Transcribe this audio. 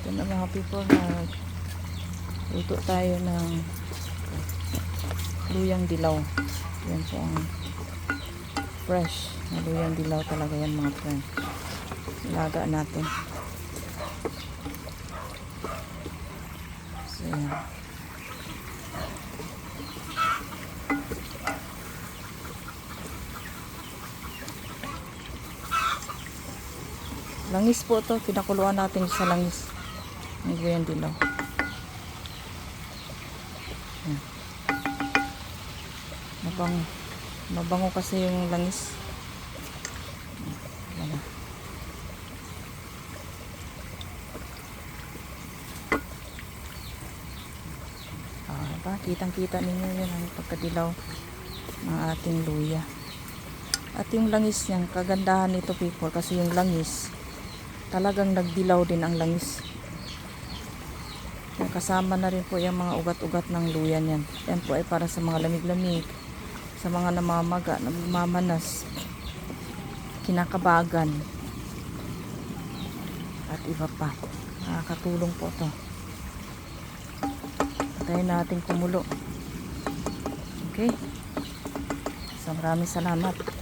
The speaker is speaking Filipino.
Ito na mga people na luto tayo ng luyang dilaw. Yan po ang fresh na luyang dilaw talaga yan mga friend. Ilaga natin. So yan. Langis po to, pinakuluan natin sa langis. Ang luyang dilaw. Yan. Mabango. Mabango kasi yung langis. Wala. Ah, diba? Kitang-kita ninyo yun ang pagkadilaw ng ating luya. At yung langis niyan, kagandahan nito people kasi yung langis, talagang nagdilaw din ang langis. Yan, Kasama na rin po yung mga ugat-ugat ng luya niyan. Yan po ay para sa mga lamig-lamig, sa mga namamaga, namamanas, kinakabagan, at iba pa. Nakakatulong po to. Patayin natin kumulo. Okay? So maraming salamat.